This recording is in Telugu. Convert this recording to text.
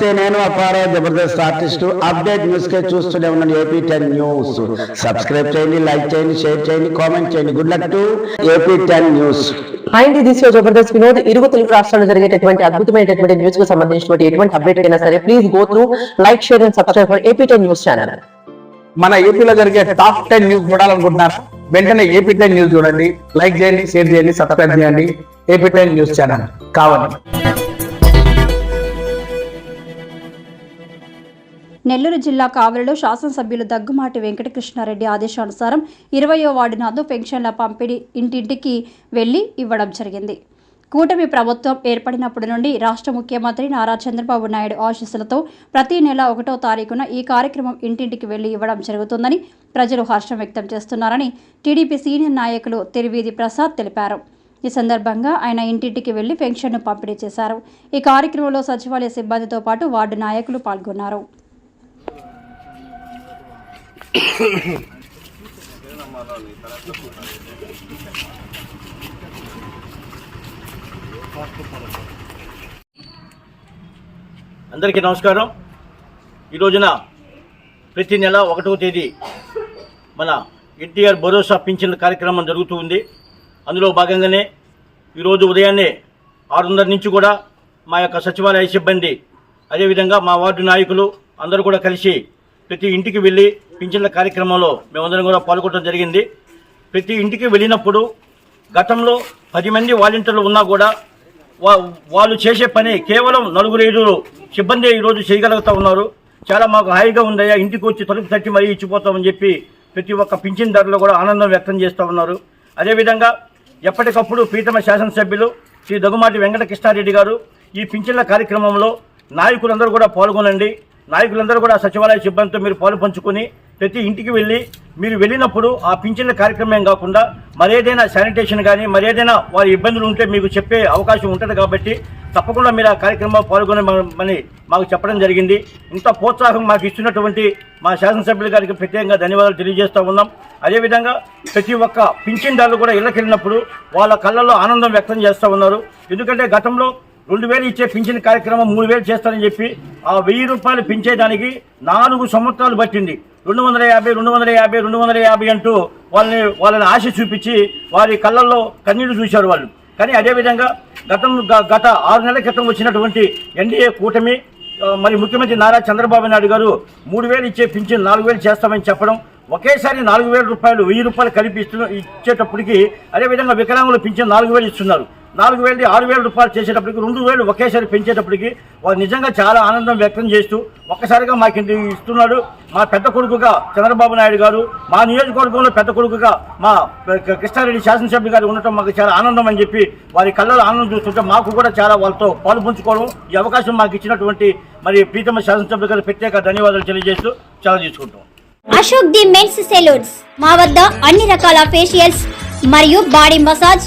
నమస్తే, నేను అపారా జబర్దస్త్ ఆర్టిస్ట్. అప్డేట్ న్యూస్ కే చూస్తూనే ఉన్నాను ఏపీ టెన్ న్యూస్. సబ్స్క్రైబ్ చేయండి లైక్ చేయండి షేర్ చేయండి కామెంట్ చేయండి. Good luck to AP ten news. And this yo Jabardasth Vinod. ఇరుగు తెలుగు రాష్ట్రాల్లో జరిగేటటువంటి అద్భుతమైనటువంటి న్యూస్కు సంబంధించినటువంటి ఎటువంటి అప్డేట్ అయినా సరే please go through like share and subscribe for AP ten news channel మన ఏపీలో జరిగే టాప్ టెన్ న్యూస్ చూడాలనుకుంటున్నారా? వెంటనే ఏపీ టెన్ న్యూస్ చూడండి. లైక్ చేయండి షేర్ చేయండి సబ్స్క్రైబ్ చేయండి. ఏపీ టెన్ న్యూస్ ఛానల్ కావాలి. నెల్లూరు జిల్లా కావలిలో శాసనసభ్యులు దగ్గుమాటి వెంకటకృష్ణారెడ్డి ఆదేశానుసారం ఇరవయో వార్డు నందు పెన్షన్ల పంపిణీ ఇంటింటికి వెళ్ళి ఇవ్వడం జరిగింది. కూటమి ప్రభుత్వం ఏర్పడినప్పటి నుండి రాష్ట్ర ముఖ్యమంత్రి నారా చంద్రబాబు నాయుడు ఆశీస్సులతో ప్రతి నెల ఒకటో తారీఖున ఈ కార్యక్రమం ఇంటింటికి వెళ్ళి ఇవ్వడం జరుగుతుందని ప్రజలు హర్షం వ్యక్తం చేస్తున్నారని టీడీపీ సీనియర్ నాయకులు తిరువీధి ప్రసాద్ తెలిపారు. ఈ సందర్భంగా ఆయన ఇంటింటికి వెళ్ళి పెన్షన్ను పంపిణీ చేశారు. ఈ కార్యక్రమంలో సచివాలయ సిబ్బందితో పాటు వార్డు నాయకులు పాల్గొన్నారు. అందరికీ నమస్కారం. ఈ రోజున ప్రతి నెల ఒకటవ తేదీ మన ఎన్టీఆర్ భరోసా పింఛన్ కార్యక్రమం జరుగుతూ ఉంది. అందులో భాగంగానే ఈరోజు ఉదయాన్నే ఆరున్నర నుంచి కూడా మా యొక్క సచివాలయ సిబ్బంది అదేవిధంగా మా వార్డు నాయకులు అందరూ కూడా కలిసి ప్రతి ఇంటికి వెళ్ళి పింఛన్ల కార్యక్రమంలో మేమందరం కూడా పాల్గొనడం జరిగింది. ప్రతి ఇంటికి వెళ్ళినప్పుడు గతంలో పది మంది వాలంటీర్లు ఉన్నా కూడా వా- వాళ్ళు చేసే పని కేవలం నలుగురు ఐదుగురు సిబ్బంది ఈరోజు చేయగలుగుతా ఉన్నారు. చాలా మాకు హాయిగా ఉందయ్యా ఇంటికి వచ్చి తలుపు తట్టి మరీ ఇచ్చిపోతామని చెప్పి ప్రతి ఒక్క పింఛన్దారులు కూడా ఆనందం వ్యక్తం చేస్తూ ఉన్నారు. అదేవిధంగా ఎప్పటికప్పుడు ప్రీతమ శాసనసభ్యులు శ్రీ దగ్గుమాటి వెంకట కృష్ణారెడ్డి గారు ఈ పింఛన్ల కార్యక్రమంలో నాయకులందరూ కూడా పాల్గొనండి. నాయకులందరూ కూడా సచివాలయ సిబ్బందితో మీరు పాలు పంచుకొని ప్రతి ఇంటికి వెళ్ళి మీరు వెళ్ళినప్పుడు ఆ పింఛన్ల కార్యక్రమం కాకుండా మరేదైనా శానిటేషన్ కానీ మరేదైనా వారి ఇబ్బందులు ఉంటే మీకు చెప్పే అవకాశం ఉంటుంది కాబట్టి తప్పకుండా మీరు ఆ కార్యక్రమంలో పాల్గొనమని మాకు చెప్పడం జరిగింది. ఇంత ప్రోత్సాహం మాకు ఇస్తున్నటువంటి మా శాసనసభ్యుల గారికి ప్రత్యేకంగా ధన్యవాదాలు తెలియజేస్తూ ఉన్నాం. అదేవిధంగా ప్రతి ఒక్క పింఛన్దారులు కూడా ఇళ్ళకెళ్ళినప్పుడు వాళ్ళ కళ్ళల్లో ఆనందం వ్యక్తం చేస్తూ ఉన్నారు. ఎందుకంటే గతంలో రెండు వేలు ఇచ్చే పింఛన్ కార్యక్రమం మూడు వేలు చేస్తారని చెప్పి ఆ వెయ్యి రూపాయలు పెంచేదానికి నాలుగు సంవత్సరాలు పట్టింది. రెండు వందల యాభై రెండు వందల యాభై రెండు వందల యాభై అంటూ వాళ్ళని వాళ్ళని ఆశ చూపించి వారి కళ్ళల్లో కన్నీళ్ళు చూశారు వాళ్ళు. కానీ అదేవిధంగా గతం గ- గత ఆరు నెలల క్రితం వచ్చినటువంటి ఎన్డీఏ కూటమి మరి ముఖ్యమంత్రి నారా చంద్రబాబు నాయుడు గారు మూడు వేలు ఇచ్చే పింఛన్ నాలుగు వేలు చేస్తామని చెప్పడం ఒకేసారి నాలుగు వేల రూపాయలు వెయ్యి రూపాయలు కలిపి ఇస్తు ఇచ్చేటప్పటికి అదేవిధంగా వికలాంగులు పింఛన్ నాలుగు వేలు ఇస్తున్నారు. నాలుగు వేలు ఆరు వేల రూపాయలు చేసేటప్పటికి రెండు వేలు ఒకేసారి పెంచేటప్పటికి వారు నిజంగా చాలా ఆనందం వ్యక్తం చేస్తూ ఒక్కసారిగా మాకు ఇస్తున్నాడు. మా పెద్ద కొడుకుగా చంద్రబాబు నాయుడు గారు మా నియోజకవర్గంలో పెద్ద కొడుకుగా మా కృష్ణారెడ్డి శాసనసభ్యులు గారు ఉండటం మాకు చాలా ఆనందం అని చెప్పి వారి కళ్ళలో ఆనందం చూస్తుంటే మాకు కూడా చాలా వాళ్ళతో పాలు పంచుకోవడం ఈ అవకాశం మాకు ఇచ్చినటువంటి మరి ప్రీతమ శాసనసభ్యులు గారు ప్రత్యేక ధన్యవాదాలు తెలియజేస్తూ చాలా తీసుకుంటాం. Ashok the men's salons. మా వద్ద అన్ని రకాల ఫేషియల్స్ మరియు బాడీ మసాజ్